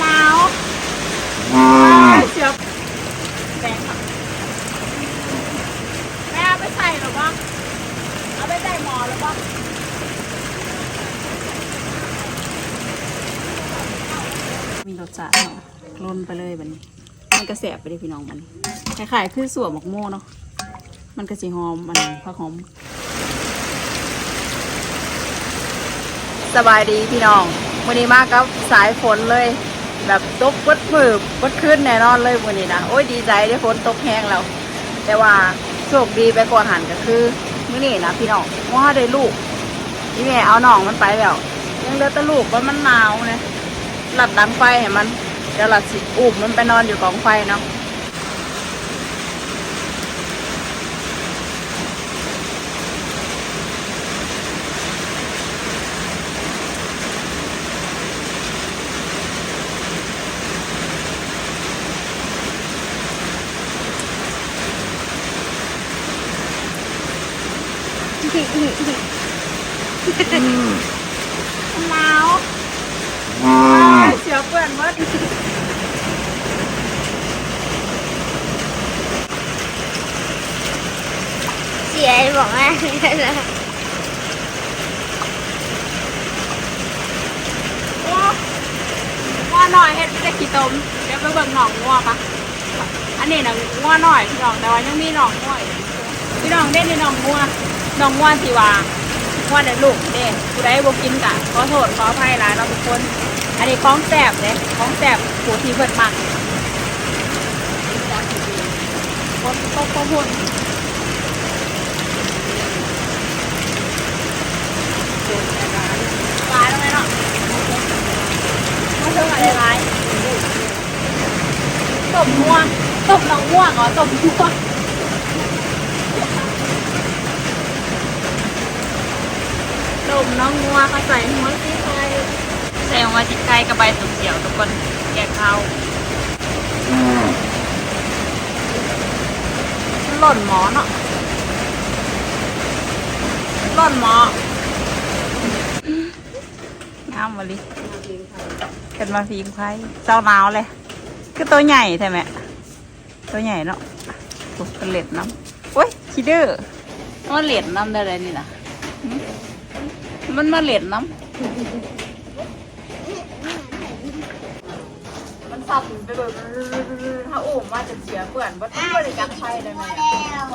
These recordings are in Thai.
หนาวเสียบแบงค่ะแม่เอาไปใส่หรือปะเอาไปใส่หมอหรือปะมีรสชาติเนาะล้นไปเลยแบบนี้มันกระแสบไปเลยพี่น้องมันคล้ายๆคือสัวหมกโม่เนาะมันกระสีหอมมันผักหอม สบายดีพี่น้องวันนี้มากับสายฝนเลย แบบตกวัดมือวัดขึ้นแน่นอนเลยวันนี้นะโอ้ยดีใจได้ฝนตกแห้งแล้ว แต่ว่าโชคดีไปก่อนหันก็คือมื่อนี้นะพี่น้องว่าได้ลูกพี่แม่เอาน้องมันไปแล้วยังเหลือแต่ลูกว่ามันหนาวนะหลัดดังไฟให้มันเดี๋ยวหลัดสิอุ้มมันไปนอนอยู่กองไฟเนาะ หนาวเสียเปื่อนหมด เสียบอกว่าโอ้ง้อหน่อยเฮ็ดได้กี่ตมเดี๋ยวไปเบิ่งหนองงัวปะอันนี้นะงัวหน่อยพี่น้องแต่ว่ายังมีหนองงัวอีกพี่น้องเด่นในหนองงัวหนองงัวที่ว่างัวเด็ลูกเด้ผู้ใดบ่กินกะขอโทษขออภัยหลายเราทุกคน อันนี้ของแสบเลยของแสบผู้ที่เพิ่นมักคนก็ก็พูด ปลาแล้วไหมเนาะมาเพิ่มอะไรร้ายตบม่วงตบน้องม่วงเหรอตบม่วงตบน้องม่วงเขาใส่หัวสีไทยใส่หัวสีไทยกับใบสุกเขียวทุกคนแกะข้าหล่นหมอเนาะหล่นหมอ งามวะลิกันมาพิงไพ่เจ้าหนาวเลย คือตัวใหญ่ใช่ไหมตัวใหญ่เนาะโอ้เป็นเหล็ดน้ำโอ้ยคิดเด้อมันเหล็ดน้ำได้เลยนี่นะหึมันมาเหล็ดน้ำมันสับไปแบบถ้าโอ้มว่าจะเสียเปื่อนว่าต้องบริจาคไพ่ได้ไหมแล้ว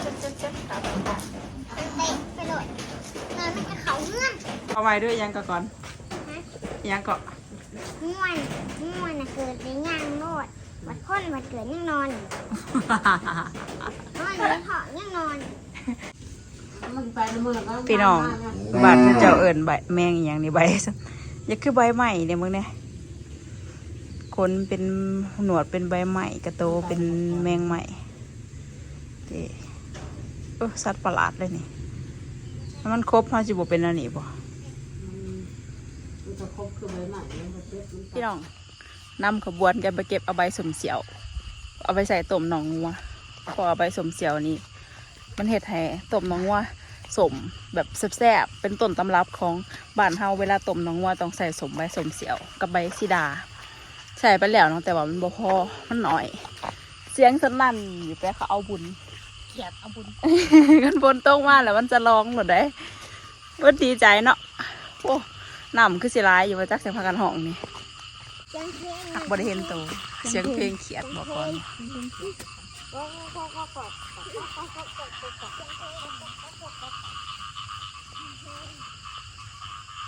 เจ็บเจ็บๆครับเตะไปเลยนอนไม่จะเขาเงื่อนเอาไว้ด้วยยังกะก่อนยังเกาะง่วนง่วนนะเกิดในย่างโนดวัดพ่นวัดเกิดยังนอนอยู่นอนอยู่ในห้องยังนอนพี่น้องบาดเจ้าเอิญใบแมงอหย่างนี้ใบซ้ำอย่าคือใบใหม่เนี่ยมึงเนี่ยคนเป็นหนวดเป็นใบใหม่กระโตเป็นแมงใหม่เด้เออสัตว์ประหลาดเลยนี่ ถ้ามันครบมันจะบ่เป็นอันนี้บ่พี่น้องนำขบวนกันไปเก็บเอาใบสมเสียว เอาไปใส่ต้มหนองงัวพอเอาใบสมเสียวนี่มันเห็ดให้ต้มน้องวัวสมแบบแซ่บๆเป็นต้นตำรับของบ้านเฮาเวลาต้มน้องวัวต้องใส่สมใบสมเสียว กับใบสีดา ใส่ไปแล้วเนาะแต่ว่ามันบ่พอมันหน่อย เสียงสนั่นอยู่ไปเขาเอาบุญ อยากเอาบุญกันบนตรงมาแล้วมันจะร้องหมดได้ว่าดีใจเนาะโอ้น้ำคือสิร้ายอยู่มาจักเสียงพากันห้องนี่หักบริเห็นตัวเสียงเพลงเขียดบอกก่อน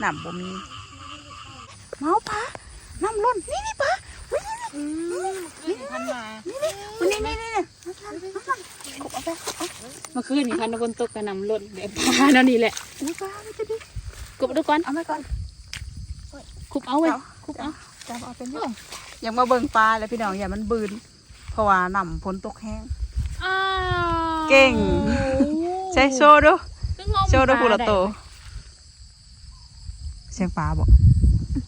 น้ำบ่มีเมาปะน้ำล้นนี่นี่ปะ นี่นี่พันมานี่นี่นี่นี่กบเอาไปเอาเมื่อคืนนี่พันบนตกกระหนำล้นแบบปลาแล้วนี่แหละอุ้ยปลาไม่จะดีกบดูก่อนเอาไปก่อนคุบเอาไว้เอาคุบเอาจับเอาเป็นยังยังมาเบิ่งปลาแล้วพี่น้องอย่ามันบืนเพราะว่าน้ำฝนตกแห้งอ้าวเก่งใช้โชว์ดูซึ่งงมโชว์ดูปลาพูละโตได้เสียงปลาบอก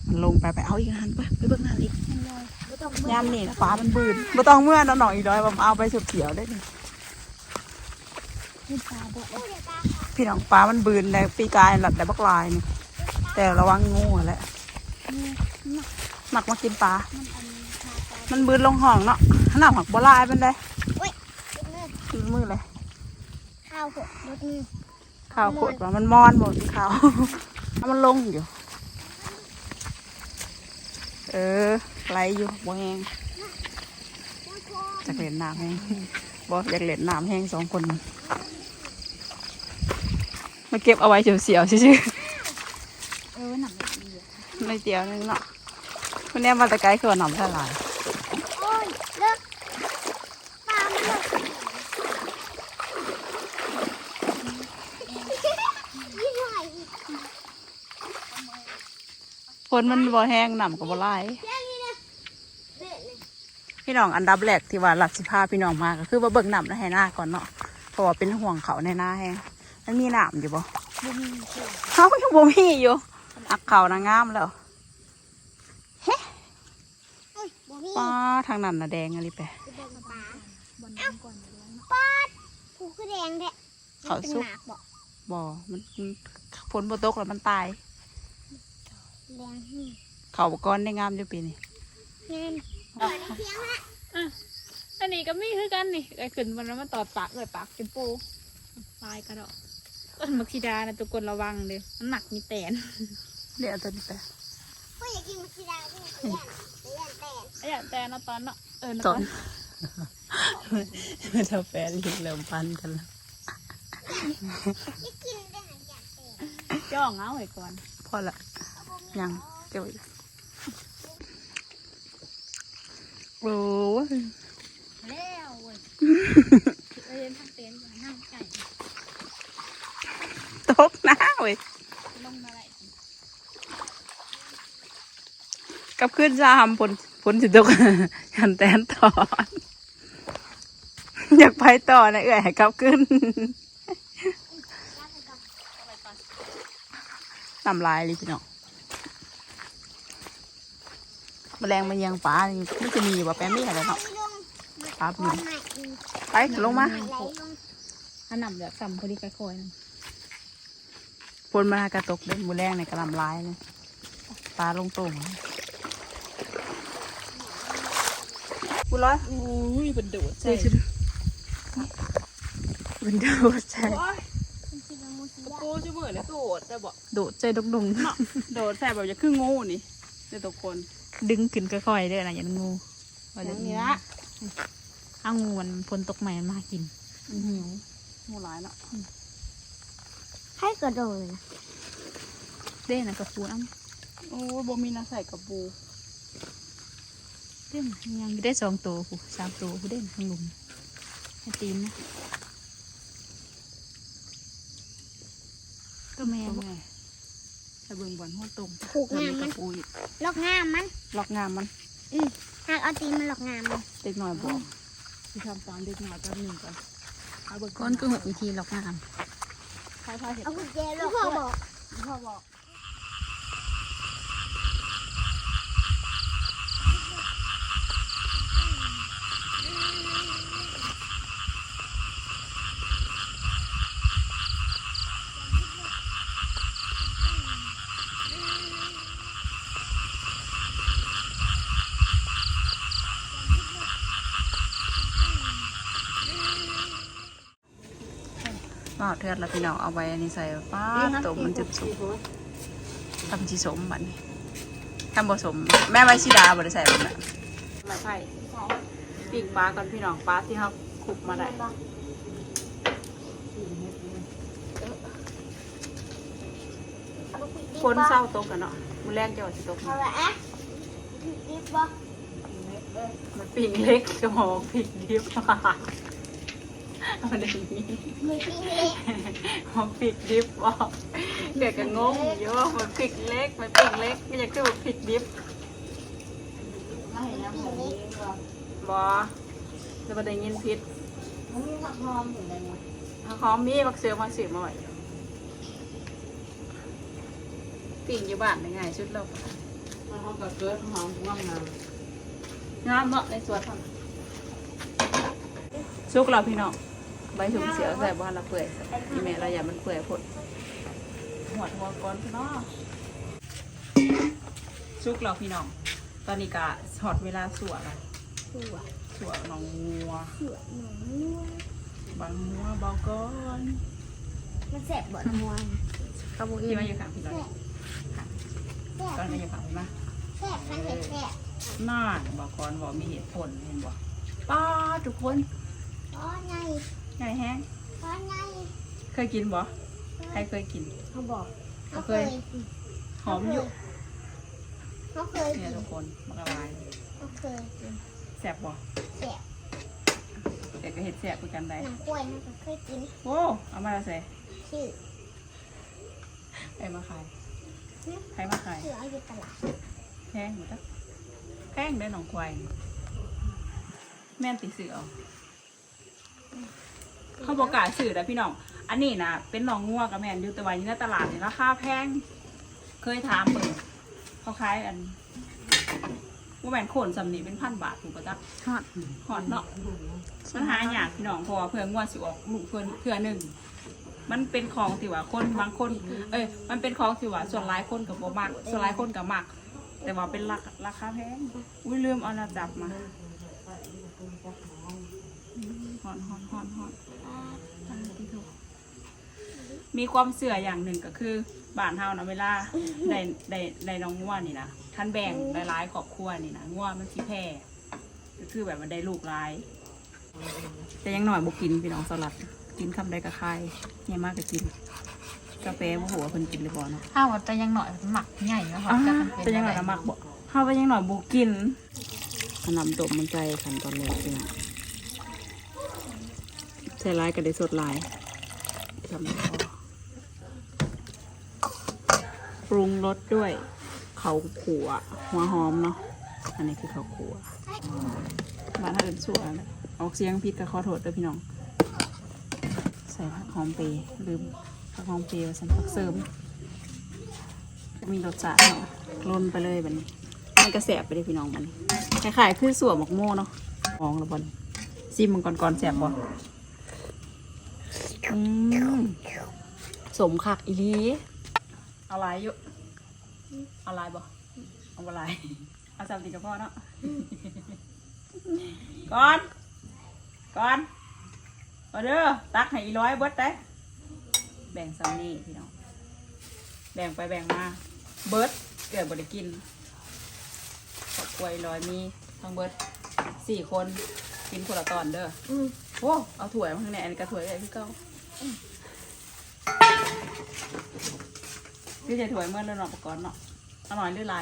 มันลงไปไปเอาอีกหันไปไปเบิ่งหันอีก ยามนี่นะปลามันบืนไม่ต้องเมื่อน้องหน่อยอีกร้อยว่าเอาไปสุบเขียวได้นี่ขึ้นปลาบ่โอ้เดี๋ยวตาพี่น้องปลามันบืนในปีกายหลัดแต่บักลายนี่แต่ระวังงูแหละหมักมากินปลา มันบืนลงห้องเนาะขนาดหมักบลายเป็นไดติดมือมือเลยข้าวหกรถมือข้าวโคตรว่ามันมอนหมดข้าวมันลงอยู่ เออ ไหลอยู่บ่แห้งจากเล่นน้ำแห้งบ่อยากเล่นน้ำแห้งสองคน มาเก็บเอาไว้เสียวๆชื่อเออหนังมันดีอะๆไม่เตียวนึงเนาะคนนี้มาแตะไกลคือว่าน้ำละลายโอ้ยเลิกปลามันเลิกยี่ห้ออีกคนมันบ่แห้งน้ำก็บ่ไหลาย เรื่องนี้นะเละเลย พี่น้องอันดับแรกที่ว่าหลักสิพาพี่น้องมาก็คือมาเบิ่งน้ำในให้หน้าก่อนเนาะเพราะว่าเป็นห่วงเขาในหน้าแห้งมันมีน้ำอยู่บ่บ่มีเชื่อเขายังบ่มีอยู่อักเขานางงามแล้วโอ้ยบ่มีป้าทางนั้นน่ะแดงอะไรไปคือเดินปลาบนน้ำก่อนเดี๋ยวนะปาดผูคือแดงแท้เขาเป็นซุกหมากบ่บ่มันมันฝนบ่ตกแล้วมันตายแดงนี่เขาบก้อนได้งามอยู่ปีนี้เงินเปิดเสียงละอันนี้ก็มีคือกันนี่ไอ้ขึ้นมันแล้วมันตอดปากเลยปากกินปูลายกระดอกต้นมักซิดานะทุกคนระวังเลยมันหนักมีแตนเดี๋ยวเอาตัวนี้ไปพ่ออยากกินมัสดาพี่เพื่อนเพื่อนแต่ไอ้อย่างแตนเนาะตอนเนาะเออตตออนนเจ้าแฟนลิงเริ่มพันกันแล้วอยากกินได้หันอยากแต่ย่องเอาไว้ก่อนพอละยังเก็บไว้ โอ้ยแล้วเว้ยเอ้ยทางเต็นท์อย่านั่งไก่ตกนะเว้ยลงมาไหลกลับขึ้นซามผลผลสิตกยันแตนต่ออยากไปต่อนะเอ้ยให้กับขึ้นทำลายเลยพี่น้อง แมลงมันยังปลานี่มันจะมีอยู่ว่าแปมมี่อะไรเนาะครับลงมาอีกไปลงมาไหลลงอันนำแบบต่ำพอดีกระคอยนึงฝนมากระตกเล่นมือแรงในกระลำลายเลยปลาลงตุ่มกูร้อยโอ้ยเป็นโดดใช่ชุดเป็นโดดใจกระโปงจะเบื่อเลยโดดแต่บอกโดดใจดงดงโดดแสบแบบจะขึ้นงูนี่เดี๋ยวทุกคน ดึงขึ้นค่อยๆเด้อนะอย่างูอย่างนี้ละเอางูมันฝนตกใหม่มันมากินมันหิวงูหลายเนาะให้กระโดดเลยนะเด้นะกระปูน้โอ้ยบ่มีน้ำใส่กระปูำเด้นะยังได้สองตัวกูสามตัวกูเด้นะข้างลุมให้ตีนนะก็แม่ เป็นบ่ไงใส่เบิ่งบอลหัวตรงผูกแล้วงามมีกมัระนปูอีกลอกงามมันล็อกงามมันหากเอาตีนมันลอกงามมันเด็กหน่อยบอกที่ทำตามเด็กหน่อยแป๊บหนึงก่อนเอาเบิ่งก้อนก็หกวิธีล็อกงามใช่ใช่เห็นเอากุญแจลอกพ่อบอกพ่อบอก เอาเทือดแล้วพี่น้องเอาไว้อันนี้ใส่ป้าดตัวมันจะสุกทำชีสมบัดนี้ทำผสมแม่ไว้ชีดาบริใส่แบบนั้นไม่ใช่ปีกปลาก่อนพี่น้องปลาที่เขาขุบมาได้คนเศร้าตกกันเนาะมือแรกจะว่าสิตกเอาละอะดิบบ่มันปีกเล็กกระหอกปีกดิบ มันอย่างนี้มือที่เล็กมันปีกดิบบอกเด็กก็งงอยู่ว่ามันปีกเล็กมันปีกเล็กไม่อยากคือว่าปีกดิบไม่นแล้วผมนี่บ่บอจะมาได้ยินพิษมันมีผักหอมอยู่เลยนะถ้าหอมมีบักเสือมาสืบมาไว้ปิ่งอยู่บ้านไงชุดเรามันหอมกับเกลือหอมงามงามงามเนาะในสวนทำซุกเราพี่น้อง บสุ่มเสียวใส่บ้านละเปื่อยอีแม่เราอย่ามันเปื่อยพดหัวหัวก้อนพี่น้องชุกเราพี่น้อง ตอนนี้กะหอดเวลาสวดละตัวสวดน้องงัวเสือหนูนัวบางงัวเบาก้อนมันแสบบ่นวลข้าวบุกี้มาอยู่ข้างพี่น้องแสบก้อนมาอยู่ข้างพี่มาแสบมันเห็ดแสบน่านบอกก้อนบอกมีเหตุผลเห็นบ่ป้าทุกคนอ๋อไง ไงแห้งอ๋อไงเคยกินบ่ใครเคยกิน เขาบอกเขาเคย หอมอยู่เขาเคยเนี่ยทุกคนมะกะลายเขาเคยกินแซ่บบ่แสบแต่ก็เห็ดแซ่บคือกันได้หนังกล้วยเขาก็เคยกินโอ้เอามาแล้วใส่ชื่อใครมาขายใครมาขายชื่อเอาอยู่ตลาดแพงอยู่จ้ะแพงได้หนองควายแม่นติซื้อเอา เขาบอกกล้าซื้อแต่พี่น้อง อันนี้นะเป็นหนองงัวกับแม่นอยู่แต่ว่าอยู่ในตลาดนี่ราคาแพง เคยถามเปิดเขาขายอันว่าแม่นโคนสำนีเป็นพันบาทถูกปะจ๊ะฮอดหอดเนาะมันหายากพี่น้องเพราะว่าเพื่องวดสิออกลูกเพื่อนเพื่อหนึ่งมันเป็นของที่ว่าคนบางคน เอ้ย มันเป็นของที่ว่าส่วนหลายคนกับบ่มักส่วนหลายคนกับมักแต่ว่าเป็นราคาราคาแพง อุ้ยลืมเอานาจับมาหอนหอนหอนหอน มีความเสื่ออย่างหนึ่งก็คือบ้านเฮานะเวลาได้ได้ได้น้องง่วนี่นะท่านแบ่งหลายๆครอบครัวนี่นะง่วมันสิแพร่ก็คือแบบมันได้ลูกหลาย แต่ยังหน่อยบุกินพี่น้องสลัด กินคำใดก็คายเนี่ยมากก็กิน กาแฟบ่หัวาเพิ่นกินเลยบ่เนาะข้าวว่าแต่ยังหน่อยหมักใหญ่แล้วค่ะอ่าจะทำเป็นแต่ยังหน่อยน้ำมักบ่เฮาไปยังหน่อยบุกินขนมตบมันใจขันตอนแรกพี่น้องใส่ลายก็ได้สดลายทำพอ ปรุงรสด้วย เขาขัวหัวหอมเนาะอันนี้คือเขาขัวบ้านถ้าเดินสวนออกเสียงผิดก็ขอโทษด้วยพี่น้อง ใส่ผักหอมเปรย์ลืมผักหอมเปรย์ไว้ใส่ผักเสริม มีรสชาติเนาะล้นไปเลยแบบนี้มันกระแสบไปเลยพี่น้องมันคล้ายๆคือสัวหมกโม่เนาะมองแล้วบอลซิมมันก่อนก่อนๆแสบบ่อืมสมคักอีลี เอาลายอยู่เอาลายบ่เอาบ่ลายเอาสามติกับพ่อเนาะก่อนก่อนมาเด้อตักให้อีร้อยเบิดได้แบ่งซัมนี่พี่น้องแบ่งไปแบ่งมาเบิร์ดเกิดบริกินครอบครัวลอยมีทั้งเบิร์ดสี่คนกินคนละตอนเด้ออืมโอ้เอาถ้วยมาข้างในอันนี้กระถ้วยใหญ่ที่เก้า อืมพี่จะถ้วยเมื่อเรื่องนอกประกอบเนาะอร่อยหรือไร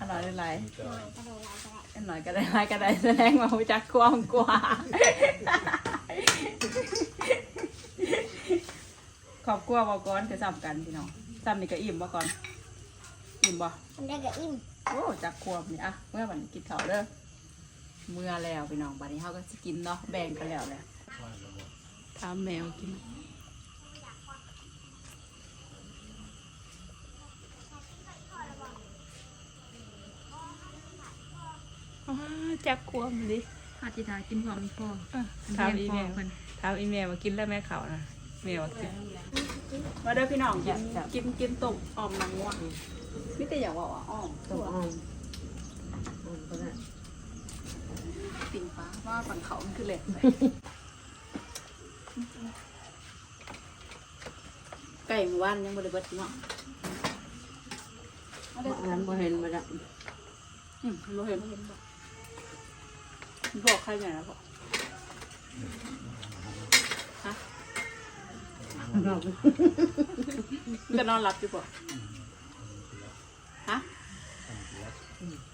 อร่อยหรือไรหน่อยกระโดดลายก็ได้อันหน่อยก็ได้ไรก็ได้แสดงว่าหูจักความกว่า ขอบกลัวบอกก่อนจะซ้ำกันพี่น้องซ้ำนี่ก็อิ่มบ่ก่อน อิ่มบ่มันได้กับอิ่มโอ้จักควบนี่อะเมื่อวันนี้กินข้าวเด้อเมื่อแล้วพี่น้องบัดนี้เขาก็จะกินเนาะแบ่งกันแล้วแหละทำแมวกินอ้า จักควบดิอาจิตากินความพ่อถามอีเมลเพิ่นถามอีเมลมากินแล้วแม่เขานะเมลมากินมาเด้อพี่น้องกินกินกินต้มอ่อมหนังวัวนี่แต่อยากว่าว่าอ้อมต้มอ่อมปิ่งฟ้าว่าฝั่งเขามันคือเหล็กไปไก่หมู่บ้านยังบริเบิดเนาะอันนั้นบ่เห็นบ่ได้อืมเราเห็นบ อกใครไหนนะบอกฮะจะนอนหลับอยู่ป่ฮะ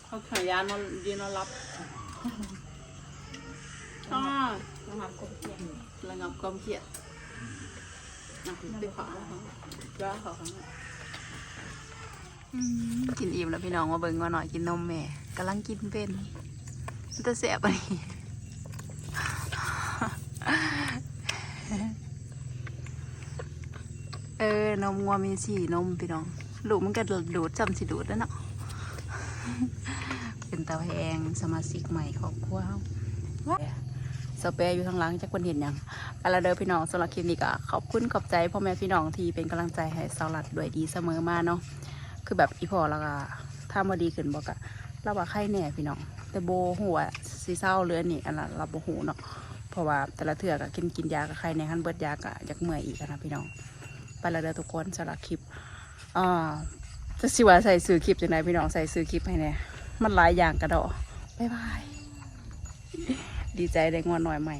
เขาขายยานอนยืนนอนหลับอ๋อระงับกบเทียมระงับความเครียดอะไปขวาย่าขอข้างหน้ากินอิ่มแล้วพี่น้องมาเบิ่งมาหน่อยกินนมแม่กำลังกินเป็น มันจะแสบอันนี้เออนมงัวมีสี่นมพี่น้องลูกมันก็ดูดจำสิดูดแล้วเนาะเป็นเตาแหงสมาชิกใหม่ของครัวสเปรย์อยู่ทางหลังจากคนเห็นยังไปละเด้อพี่น้องสำหรับคลิปนี้ก็ขอบคุณขอบใจพ่อแม่พี่น้องที่เป็นกำลังใจให้สลัดด้วยดีเสมอมาเนาะคือแบบอีพอแล้วก็ถ้ามาดีขึ้นบอกอะเราว่าไข้แน่พี่น้อง แต่โบหัวสีเศร้าเรือนี่อันละเราโบหูเนาะเพราะว่าแต่ละเถื่อก็กินกินยากับใครในขั้นเบิดยากะอยากเมื่อยอีกนะพี่น้อง ไปละเด้อทุกคนสำหรับคลิปอ่าจะสิว่าใส่ซื้อคลิปจังไดพี่น้องใส่ซื้อคลิปให้เนี่ยมันหลายอย่างกระดอบายบาย ดีใจได้งอนหน่อยใหม่